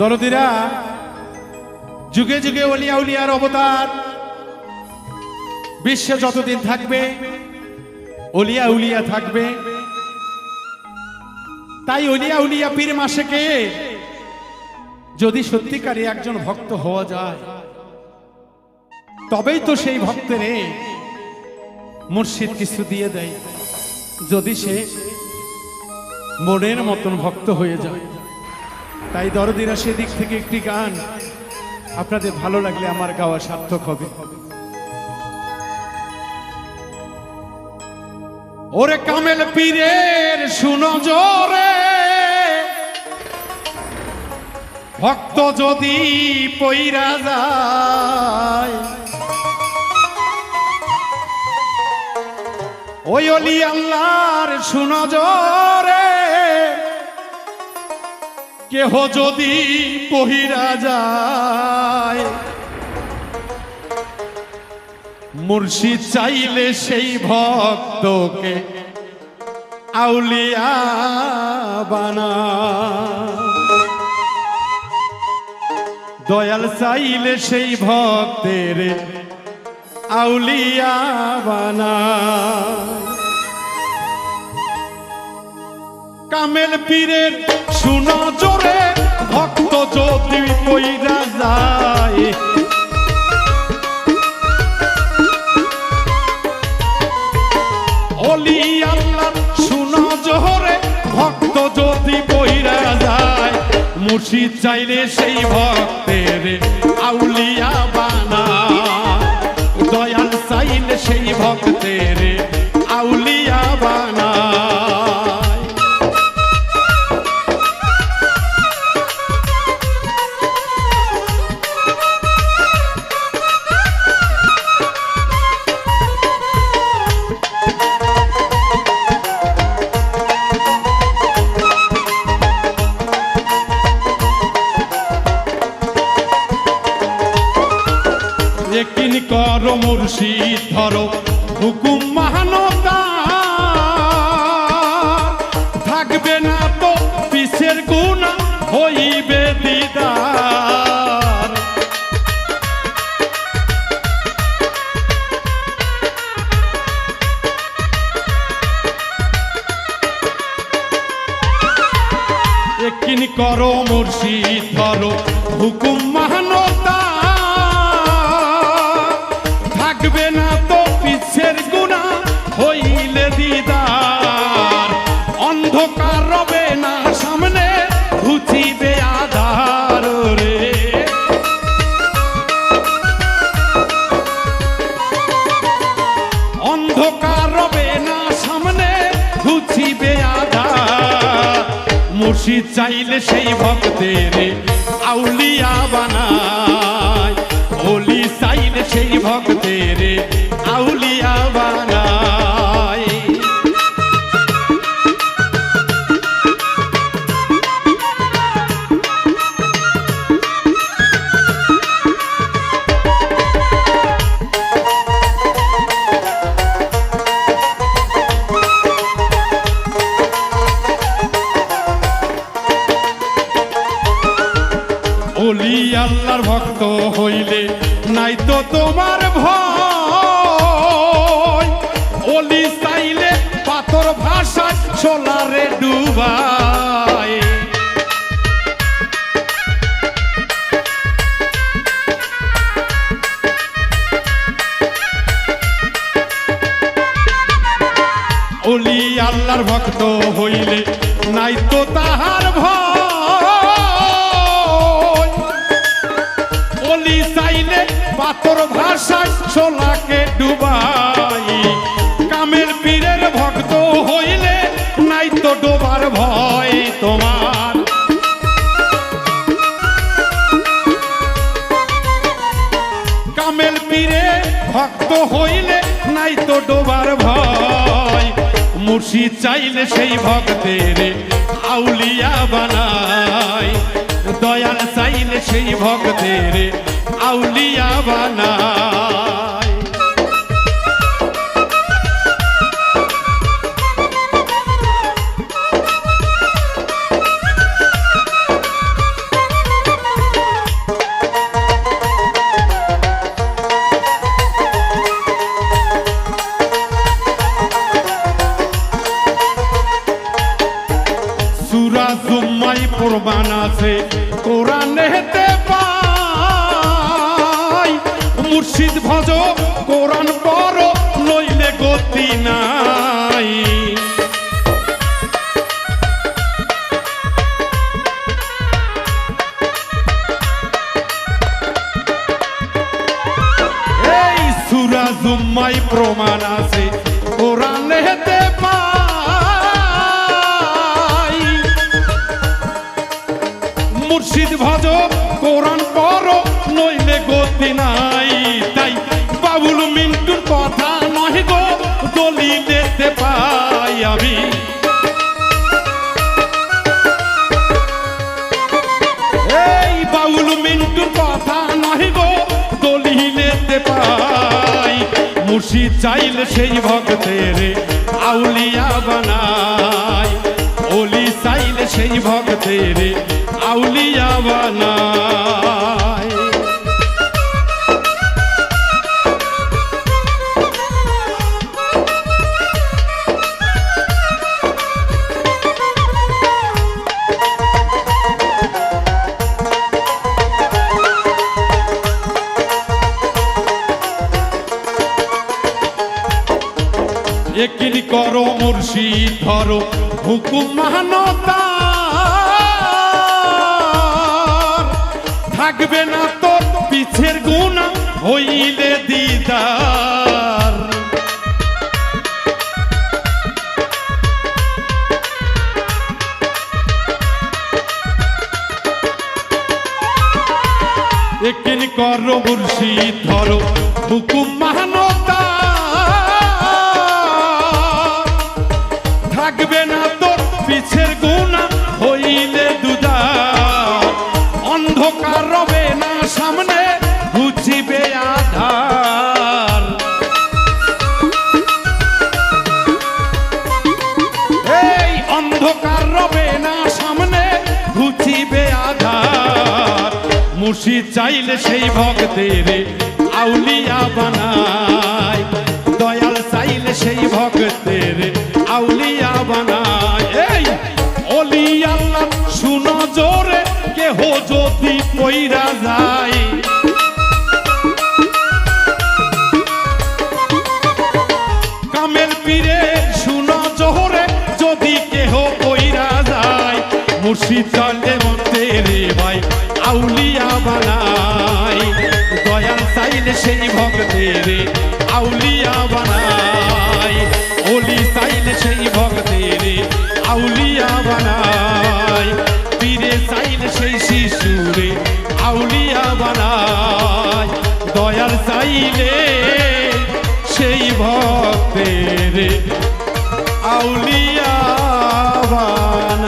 দরদিরা, যুগে যুগে অলিয়া উলিয়ার অবতার। বিশ্বে যতদিন থাকবে অলিয়া উলিয়া থাকবে। তাই অলিয়া উলিয়া পীর মাসেকে যদি সত্যিকারে একজন ভক্ত হওয়া যায়, তবেই তো সেই ভক্তের মুর্শিদ কিছু দিয়ে দেয়। যদি সে মনের মতন ভক্ত হয়ে যায়। তাই দরদিরা সেদিক থেকে একটি গান। আপনাদের ভালো লাগলে আমার গাওয়া সার্থক হবে। ওরে কামেল পীরের শুনো জোরে ভক্ত যদি পইরা যায়, ওই অলি আল্লাহর শুনো জোরে কেহ যদি পহিরা যায়, মুর্শিদ চাইলে সেই ভক্তকে আউলিয়া বানা। দয়াল চাইলে সেই ভক্তের আউলিয়া বানা। কামেল পীরের শুনো জোরে, ভক্ত যদি পইরা যায়। অলি আল্লাহ শুনো জোরে, ভক্ত যদি পইরা যায়। মুর্শিদ চাইলে সেই ভক্তের আউলিয়া বানা দয়াল চাইলে সেই ভক্তের একিন কর মুর্শিদ ধরো হুকুম মাহানতা থাকবে না তো পিসের গুণা হইবে দিদার একিন করো মুর্শিদ ধরো হুকুম ঘুচিবে আধার মুর্শি চাইলে সেই ভক্তের আউলিয়া বানায়। ওলি চাইলে সেই ভক্তের আউলিয়া আল্লাহর ভক্ত হইলে নাই তো তোমার ভয়। অলি চাইলে পাথর ভাষা সোলারে ডুবায়। অলি আল্লাহর ভক্ত হইলে নাই তো তাহার ভয়। পাথর ভাষায় সোলাকে ডুবাই। কামের পীরের ভক্ত হইলে নাই তো ডোবার ভয় তোমার। কামেল পীরে ভক্ত হইলে নাই তো ডোবার ভয়। মুর্শিদ চাইলে সেই ভক্তের আউলিয়া বানায়। সেই ভক্তের আউলিয়া বানায় মুর্শিদ ভজ, কোরআন পড়ো, নইলে গতি নাই। এই সুরা জুম্মাই প্রমাণ আছে কোরআনেতে পাই। মুর্শিদ ভজ, কোরআন পড়ো, নইলে গতি নাই। মুর্শিদ চাইলে সেই ভক্তের আউলিয়া বানায় ওলি চাইলে সেই ভক্তের আউলিয়া বানাই। একিনি করো মুর্শিদ, ধরো হুকুম মানতা থাকবে না তোর পিছের গুণা, হইলে দিদার। একিনি করো মুর্শিদ থাকবে না তোর পিছের গুণা, হইলে দুদা অন্ধকার রবে না সামনে, বুঝিবে আধার। এই অন্ধকার রবে সামনে ঘুচিবে আধার। মুর্শি চাইলে সেই ভক্তের আউলিয়া বানায়। দয়াল চাইলে সেই ভক্তের আউলিয়া বানায়। এই, অলি আল্লাহ, শুনো জোরে, কেহ যদি পইরা যায়। কামেল পীরে, শুনো জোহরে যদি কেহ কইরা যায়। মুর্শিদ চলে মতে রে ভাই, আউলিয়া বানাই দয়াল চাইলে সেই ভক্তের আউলিয়া বানাই বলি চাইলে সেই ভক্তের আউলিয়া বানায় পীরে চাইলে সেই শিশুরে আউলিয়া বানায় দয়ার চাইলে সেই ভক্তের আউলিয়া বানায়